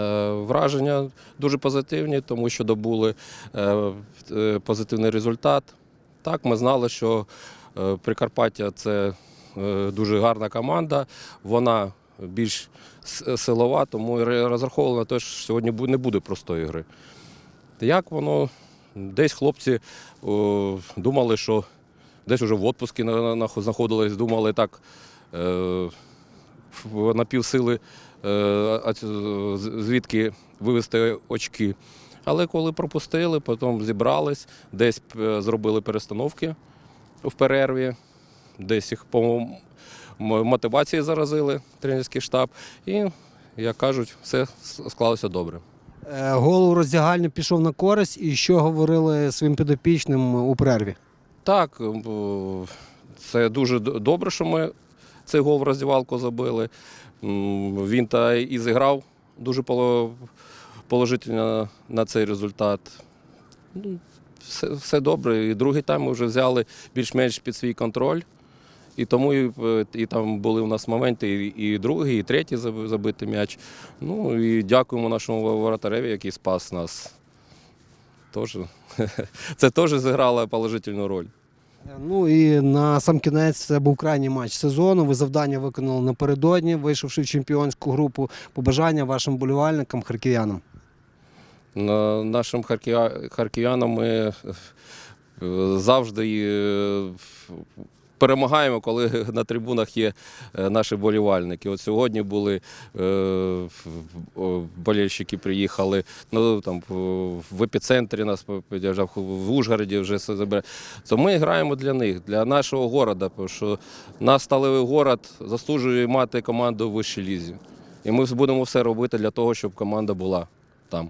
Е, Враження дуже позитивні, тому що добули е, е, позитивний результат. Так, ми знали, що Прикарпаття це дуже гарна команда. Вона більш силова, тому розраховували на те, що сьогодні не буде простої гри. Як воно? Десь хлопці думали, що десь вже в на- знаходились, думали так е, на півсили звідки вивести очки. Але коли пропустили, потім зібрались, десь е, зробили перестановки в перерві, десь їх по мотивації заразили тренерський штаб. І, як кажуть, все склалося добре. Е, Гол у роздягальні пішов на користь, і що говорили своїм підопічним у перерві? Так, це дуже добре, що ми цей гол в роздівалку забили. Він та і зіграв дуже положительно на цей результат. Ну, Все, все добре. І другий тайм ми вже взяли більш-менш під свій контроль. І тому і, і там були у нас моменти, і, і другий, і третій заб- забитий м'яч. Ну і дякуємо нашому воротареві, який спас нас. Тож, це теж зіграло положительну роль. Е, Ну і на сам кінець це був крайній матч сезону. Ви завдання виконали напередодні, вийшовши в чемпіонську групу. Побажання вашим болівальникам, харків'янам. Нашим харків'янам ми е, завжди е, перемагаємо, коли на трибунах є е, наші болівальники. От сьогодні були е, болельщики, приїхали ну, там, в- епіцентрі нас під'їжджав, в Ужгороді вже все забере. То ми граємо для них, для нашого міста, тому що наш сталевий город заслужує мати команду в вищій лізі. І ми будемо все робити для того, щоб команда була там.